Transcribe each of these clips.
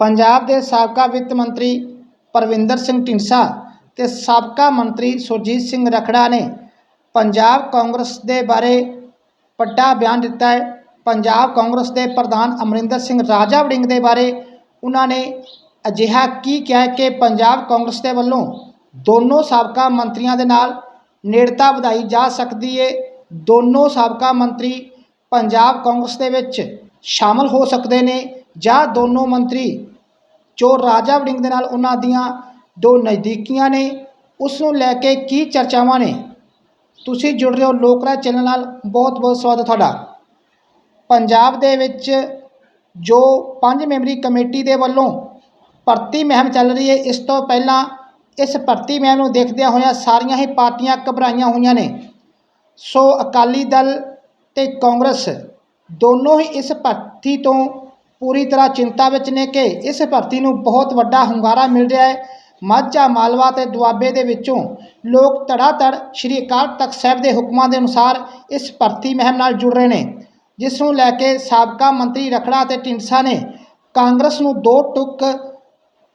ਪੰਜਾਬ ਦੇ ਸਾਬਕਾ ਵਿੱਤ ਮੰਤਰੀ ਪਰਵਿੰਦਰ ਸਿੰਘ ਢੀਂਡਸਾ ਤੇ ਸਾਬਕਾ ਮੰਤਰੀ ਸੁਰਜੀਤ ਸਿੰਘ ਰਖੜਾ ਨੇ ਪੰਜਾਬ ਕਾਂਗਰਸ ਦੇ ਬਾਰੇ ਵੱਡਾ ਬਿਆਨ ਦਿੱਤਾ ਹੈ। ਪੰਜਾਬ ਕਾਂਗਰਸ ਦੇ ਪ੍ਰਧਾਨ ਅਮਰਿੰਦਰ ਸਿੰਘ ਰਾਜਾ ਵੜਿੰਗ ਦੇ ਬਾਰੇ ਉਹਨਾਂ ਨੇ ਅਜਿਹਾ ਕੀ ਕਿਹਾ ਕਿ ਪੰਜਾਬ ਕਾਂਗਰਸ ਦੇ ਵੱਲੋਂ ਦੋਨੋਂ ਸਾਬਕਾ ਮੰਤਰੀਆਂ ਦੇ ਨਾਲ ਨੇੜਤਾ ਵਧਾਈ ਜਾ ਸਕਦੀ ਹੈ ਦੋਨੋਂ ਸਾਬਕਾ ਮੰਤਰੀ ਪੰਜਾਬ ਕਾਂਗਰਸ ਦੇ ਵਿੱਚ ਸ਼ਾਮਲ ਹੋ ਸਕਦੇ ਨੇ ਜਾਂ ਦੋਨੋਂ ਮੰਤਰੀ ਜੋ ਰਾਜਾ ਵੜਿੰਗ ਦੇ ਨਾਲ ਉਹਨਾਂ ਦੀਆਂ ਦੋ ਨਜ਼ਦੀਕੀਆਂ ਨੇ ਉਸ ਨੂੰ ਲੈ ਕੇ ਕੀ ਚਰਚਾਵਾਂ ਨੇ? ਤੁਸੀਂ ਜੁੜ ਰਹੇ ਹੋ ਲੋਕ ਰਾਏ ਚੈਨਲ ਨਾਲ, ਬਹੁਤ ਬਹੁਤ ਸਵਾਗਤ ਹੈ ਤੁਹਾਡਾ। ਪੰਜਾਬ ਦੇ ਵਿੱਚ ਜੋ ਪੰਜ ਮੈਂਬਰੀ ਕਮੇਟੀ ਦੇ ਵੱਲੋਂ ਭਰਤੀ ਮਹਿਮ ਚੱਲ ਰਹੀ ਹੈ, ਇਸ ਤੋਂ ਪਹਿਲਾਂ ਇਸ ਭਰਤੀ ਮਹਿਮ ਨੂੰ ਦੇਖਦਿਆਂ ਹੋਇਆਂ ਸਾਰੀਆਂ ਹੀ ਪਾਰਟੀਆਂ ਘਬਰਾਈਆਂ ਹੋਈਆਂ ਨੇ। ਸੋ ਅਕਾਲੀ ਦਲ ਤੇ ਕਾਂਗਰਸ ਦੋਨੋਂ ਹੀ ਇਸ ਭਰਤੀ ਤੋਂ ਪੂਰੀ ਤਰ੍ਹਾਂ ਚਿੰਤਾ ਵਿੱਚ ਨੇ ਕਿ ਇਸ ਭਰਤੀ ਨੂੰ ਬਹੁਤ ਵੱਡਾ ਹੁੰਗਾਰਾ ਮਿਲ ਰਿਹਾ ਹੈ। ਮਾਝਾ ਮਾਲਵਾ ਤੇ ਦੁਆਬੇ ਦੇ ਵਿੱਚੋਂ ਲੋਕ ਧੜਾਧੜ ਸ਼੍ਰੀ ਅਕਾਲ ਤਖਤ ਸਾਹਿਬ ਦੇ ਹੁਕਮਾਂ ਦੇ ਅਨੁਸਾਰ ਇਸ ਭਰਤੀ ਮਹਿਮ ਨਾਲ ਜੁੜ ਰਹੇ ਨੇ, ਜਿਸ ਨੂੰ ਲੈ ਕੇ ਸਾਬਕਾ ਮੰਤਰੀ ਰਖੜਾ ਤੇ ਢੀਂਡਸਾ ਨੇ ਕਾਂਗਰਸ ਨੂੰ ਦੋ ਟੁਕ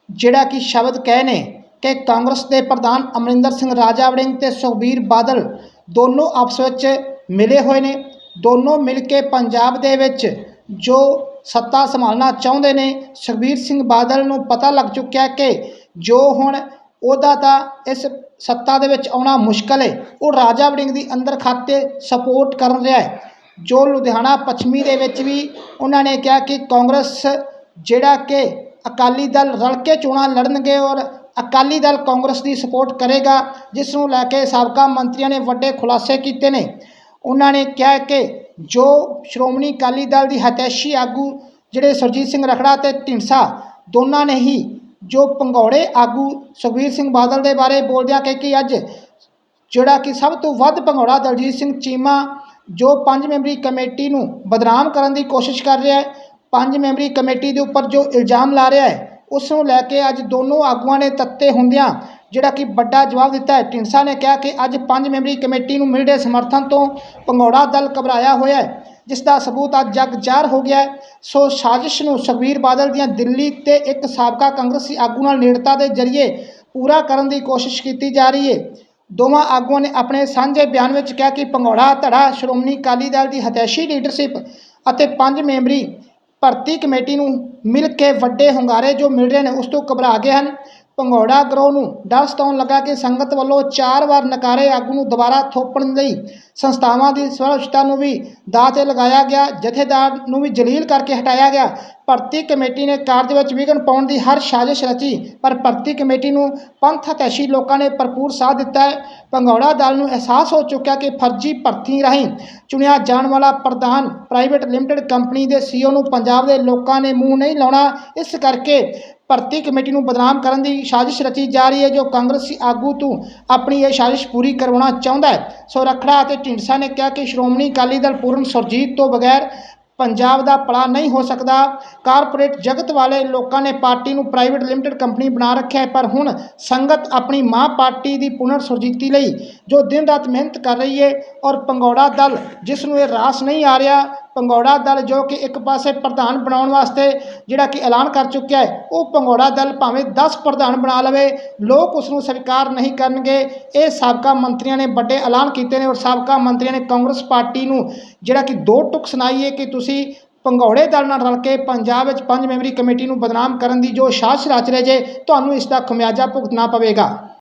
ਜਿਹੜਾ ਕਿ ਸ਼ਬਦ ਕਹੇ ਨੇ ਕਿ ਕਾਂਗਰਸ ਦੇ ਪ੍ਰਧਾਨ ਅਮਰਿੰਦਰ ਸਿੰਘ ਰਾਜਾ ਵੜਿੰਗ ਤੇ ਸੁਖਬੀਰ ਬਾਦਲ ਦੋਨੋਂ ਆਪਸ ਵਿੱਚ ਮਿਲੇ ਹੋਏ ਨੇ। ਦੋਨੋਂ ਮਿਲ ਕੇ ਪੰਜਾਬ ਦੇ ਵਿੱਚ ਜੋ ਸੱਤਾ ਸੰਭਾਲਣਾ ਚਾਹੁੰਦੇ ਨੇ, ਸੁਖਬੀਰ ਸਿੰਘ ਬਾਦਲ ਨੂੰ ਪਤਾ ਲੱਗ ਚੁੱਕਿਆ ਕਿ ਜੋ ਹੁਣ ਉਹਦਾ ਤਾਂ ਇਸ ਸੱਤਾ ਦੇ ਵਿੱਚ ਆਉਣਾ ਮੁਸ਼ਕਲ ਹੈ, ਉਹ ਰਾਜਾ ਵੜਿੰਗ ਦੀ ਅੰਦਰ ਖਾਤੇ ਸਪੋਰਟ ਕਰਨ ਰਿਹਾ ਹੈ। ਜੋ ਲੁਧਿਆਣਾ ਪੱਛਮੀ ਦੇ ਵਿੱਚ ਵੀ ਉਹਨਾਂ ਨੇ ਕਿਹਾ ਕਿ ਕਾਂਗਰਸ ਜਿਹੜਾ ਕਿ ਅਕਾਲੀ ਦਲ ਰਲ ਕੇ ਚੋਣਾਂ ਲੜਨਗੇ ਔਰ ਅਕਾਲੀ ਦਲ ਕਾਂਗਰਸ ਦੀ ਸਪੋਰਟ ਕਰੇਗਾ, ਜਿਸ ਨੂੰ ਲੈ ਕੇ ਸਾਬਕਾ ਮੰਤਰੀਆਂ ਨੇ ਵੱਡੇ ਖੁਲਾਸੇ ਕੀਤੇ ਨੇ। ਉਹਨਾਂ ਨੇ ਕਿਹਾ ਕਿ ਜੋ ਸ਼੍ਰੋਮਣੀ ਅਕਾਲੀ ਦਲ ਦੀ ਹਤੈਸ਼ੀ ਆਗੂ ਜਿਹੜੇ ਸੁਰਜੀਤ ਸਿੰਘ ਰਖੜਾ ਤੇ ਢੀਂਡਸਾ ਦੋਨਾਂ ਨੇ ਹੀ ਜੋ ਪੰਗੌੜੇ ਆਗੂ ਸੁਖਬੀਰ ਸਿੰਘ ਬਾਦਲ ਦੇ ਬਾਰੇ ਬੋਲਦਿਆਂ ਕਿ ਕਿ ਅੱਜ ਜਿਹੜਾ ਕਿ ਸਭ ਤੋਂ ਵੱਧ ਭੰਗੌੜਾ ਦਲਜੀਤ ਸਿੰਘ ਚੀਮਾ ਜੋ ਪੰਜ ਮੈਂਬਰੀ ਕਮੇਟੀ ਨੂੰ ਬਦਨਾਮ ਕਰਨ ਦੀ ਕੋਸ਼ਿਸ਼ ਕਰ ਰਿਹਾ ਹੈ, ਪੰਜ ਮੈਂਬਰੀ ਕਮੇਟੀ ਦੇ ਉੱਪਰ ਜੋ ਇਲਜ਼ਾਮ ਲਾ ਰਿਹਾ ਹੈ, ਉਸ ਨੂੰ ਲੈ ਕੇ ਅੱਜ ਦੋਨੋਂ ਆਗੂਆਂ ਨੇ ਤੱਤੇ ਹੁੰਦਿਆਂ ਜਿਹੜਾ ਕਿ ਵੱਡਾ ਜਵਾਬ ਦਿੱਤਾ ਹੈ। ਢੀਂਡਸਾ ਨੇ ਕਿਹਾ ਕਿ ਅੱਜ ਪੰਜ ਮੈਂਬਰੀ ਕਮੇਟੀ ਨੂੰ ਮਿਲ ਰਹੇ ਸਮਰਥਨ ਤੋਂ ਭੰਗੌੜਾ ਦਲ ਘਬਰਾਇਆ ਹੋਇਆ ਹੈ ਜਿਸ ਦਾ ਸਬੂਤ ਅੱਜ ਜਗ ਜ਼ਾਹਰ ਹੋ ਗਿਆ ਸੋ ਸਾਜ਼ਿਸ਼ ਨੂੰ ਸੁਖਬੀਰ ਬਾਦਲ ਦੀਆਂ ਦਿੱਲੀ ਤੇ ਇੱਕ ਸਾਬਕਾ ਕਾਂਗਰਸੀ ਆਗੂ ਨਾਲ ਨੇੜਤਾ ਦੇ ਜ਼ਰੀਏ ਪੂਰਾ ਕਰਨ ਦੀ ਕੋਸ਼ਿਸ਼ ਕੀਤੀ ਜਾ ਰਹੀ ਹੈ। ਦੋਵਾਂ ਆਗੂਆਂ ਨੇ ਆਪਣੇ ਸਾਂਝੇ ਬਿਆਨ ਵਿੱਚ ਕਿਹਾ ਕਿ ਭੰਗੌੜਾ ਧੜਾ, ਸ਼੍ਰੋਮਣੀ ਅਕਾਲੀ ਦਲ ਦੀ ਹਤੈਸ਼ੀ ਲੀਡਰਸ਼ਿਪ ਅਤੇ ਪੰਜ ਮੈਂਬਰੀ ਭਰਤੀ ਕਮੇਟੀ ਨੂੰ ਮਿਲ ਕੇ ਵੱਡੇ ਹੁੰਗਾਰੇ ਜੋ ਮਿਲ ਰਹੇ ਨੇ, ਉਸ ਤੋਂ ਘਬਰਾ ਗਏ ਹਨ। ਭੰਗੌੜਾ ਗਰੋਹ ਨੂੰ ਡਰ ਸਤਾਉਣ ਲੱਗਾ ਕਿ ਸੰਗਤ ਵੱਲੋਂ ਚਾਰ ਵਾਰ ਨਕਾਰੇ ਆਗੂ ਨੂੰ ਦੁਬਾਰਾ ਥੋਪਣ ਲਈ ਸੰਸਥਾਵਾਂ ਦੀ ਸਰਵਉੱਚਤਾ ਨੂੰ ਵੀ ਦਾਅ 'ਤੇ ਲਗਾਇਆ ਗਿਆ, ਜਥੇਦਾਰ ਨੂੰ ਵੀ ਜਲੀਲ ਕਰਕੇ ਹਟਾਇਆ ਗਿਆ। ਭਰਤੀ ਕਮੇਟੀ ਨੇ ਕਾਰਜ ਵਿੱਚ ਵਿਘਨ ਪਾਉਣ ਦੀ ਹਰ ਸਾਜ਼ਿਸ਼ ਰਚੀ, ਪਰ ਭਰਤੀ ਕਮੇਟੀ ਨੂੰ ਪੰਥ ਹਤੈਸ਼ੀ ਲੋਕਾਂ ਨੇ ਭਰਪੂਰ ਸਾਥ ਦਿੱਤਾ ਹੈ। ਭੰਗੌੜਾ ਦਲ ਨੂੰ ਅਹਿਸਾਸ ਹੋ ਚੁੱਕਿਆ ਕਿ ਫਰਜ਼ੀ ਭਰਤੀ ਰਾਹੀਂ ਚੁਣਿਆ ਜਾਣ ਵਾਲਾ ਪ੍ਰਧਾਨ ਪ੍ਰਾਈਵੇਟ ਲਿਮਟਿਡ ਕੰਪਨੀ ਦੇ ਸੀਓ ਨੂੰ ਪੰਜਾਬ ਦੇ ਲੋਕਾਂ ਨੇ ਮੂੰਹ ਨਹੀਂ ਲਾਉਣਾ। ਇਸ ਕਰਕੇ ਭਰਤੀ ਕਮੇਟੀ ਨੂੰ ਬਦਨਾਮ ਕਰਨ ਦੀ ਸਾਜ਼ਿਸ਼ ਰਚੀ ਜਾ ਰਹੀ ਹੈ, ਜੋ ਕਾਂਗਰਸੀ ਆਗੂ ਤੋਂ ਆਪਣੀ ਇਹ ਸਾਜ਼ਿਸ਼ ਪੂਰੀ ਕਰਵਾਉਣਾ ਚਾਹੁੰਦਾ ਹੈ। ਸੋ ਰਖੜਾ ਅਤੇ ਢੀਂਡਸਾ ਨੇ ਕਿਹਾ ਕਿ ਸ਼੍ਰੋਮਣੀ ਅਕਾਲੀ ਦਲ ਪੂਰਨ ਸੁਰਜੀਤ ਤੋਂ ਬਗੈਰ ਪੰਜਾਬ ਦਾ ਪੜਾ ਨਹੀਂ ਹੋ ਸਕਦਾ। ਕਾਰਪੋਰੇਟ ਜਗਤ ਵਾਲੇ ਲੋਕਾਂ ਨੇ ਪਾਰਟੀ ਨੂੰ ਪ੍ਰਾਈਵੇਟ ਲਿਮਟਿਡ ਕੰਪਨੀ ਬਣਾ ਰੱਖਿਆ ਹੈ, ਪਰ ਹੁਣ ਸੰਗਤ ਆਪਣੀ ਮਾਂ ਪਾਰਟੀ ਦੀ ਪੁਨਰ ਸੁਰਜੀਤੀ ਲਈ ਜੋ ਦਿਨ ਰਾਤ ਮਿਹਨਤ ਕਰ ਰਹੀ ਹੈ ਔਰ ਪੰਗੌੜਾ ਦਲ ਜਿਸ ਨੂੰ ਇਹ ਰਾਸ ਨਹੀਂ ਆ ਰਿਹਾ ਪੰਗੌੜਾ ਦਲ ਜੋ ਕਿ ਇੱਕ ਪਾਸੇ ਪ੍ਰਧਾਨ ਬਣਾਉਣ ਵਾਸਤੇ ਜਿਹੜਾ ਕਿ ਐਲਾਨ ਕਰ ਚੁੱਕਿਆ ਹੈ, ਉਹ ਪੰਗੌੜਾ ਦਲ ਭਾਵੇਂ 10 ਪ੍ਰਧਾਨ ਬਣਾ ਲਵੇ, ਲੋਕ ਉਸ ਨੂੰ ਸਵੀਕਾਰ ਨਹੀਂ ਕਰਨਗੇ। ਇਹ ਸਾਬਕਾ ਮੰਤਰੀਆਂ ਨੇ ਵੱਡੇ ਐਲਾਨ ਕੀਤੇ ਨੇ ਔਰ ਸਾਬਕਾ ਮੰਤਰੀਆਂ ਨੇ ਕਾਂਗਰਸ ਪਾਰਟੀ ਨੂੰ ਜਿਹੜਾ ਕਿ ਦੋ ਟੁਕ ਸੁਣਾਈ ਹੈ ਕਿ ਤੁਸੀਂ ਪੰਗੌੜੇ ਦਲ ਨਾਲ ਰਲ ਕੇ ਪੰਜਾਬ ਵਿੱਚ ਪੰਜ ਮੈਂਬਰੀ ਕਮੇਟੀ ਨੂੰ ਬਦਨਾਮ ਕਰਨ ਦੀ ਜੋ ਸਾਜ਼ਿਸ਼ ਰਚ ਰਹੇ ਜੇ, ਤੁਹਾਨੂੰ ਇਸ ਦਾ ਖਮਿਆਜਾ ਭੁਗਤਣਾ ਪਵੇਗਾ।